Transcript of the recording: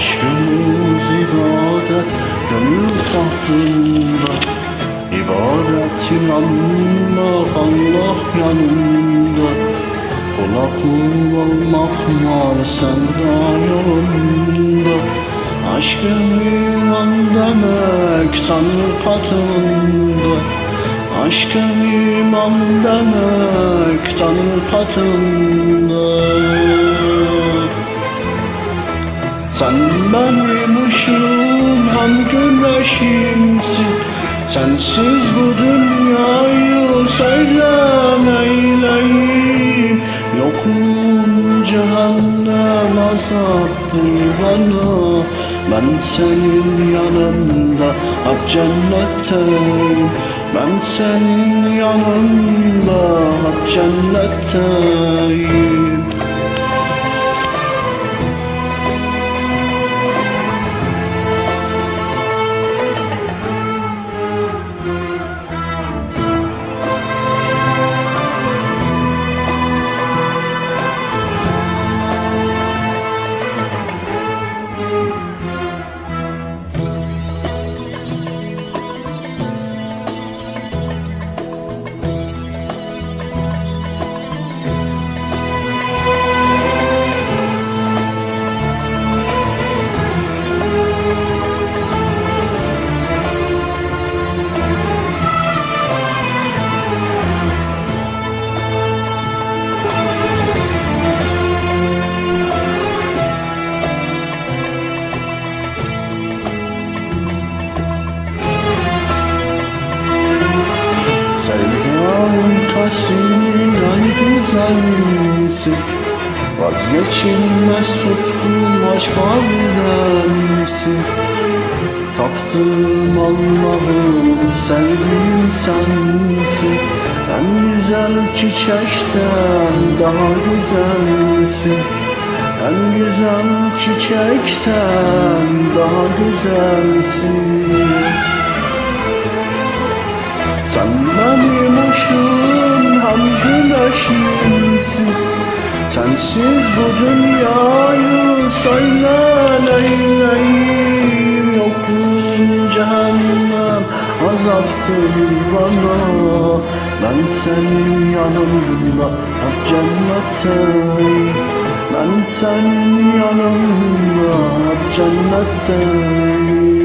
Aşkımız ibadet, gönül tahtında. İbadetin anında, Allah yanında. Kula kul olmak maalesef da yolunda Aşkın iman demek Tanrı katında. Aşkın iman demek Tanrı katında. Sen benim ışığım hem güneşimsin Sensiz bu dünyayı söyle neyleyim Yokluğun cehennem azaptır bana? Ben senin yanında hep cennetteyim Ben senin yanında hep cennetteyim Sevdanın kasini ay güzelsin Vazgeçilmez tutkun aşk abidensin Taktığım Allah'ım sevdiğim sensin. En güzel çiçekten daha güzelsin. En güzel çiçekten daha güzelsin güneşimsin Sensiz bu dünyayı söyle neyleyim Yokluğun cehennem azaptır bana. Ben senin yanında hep cennetteyim Ben senin yanında hep cennetteyim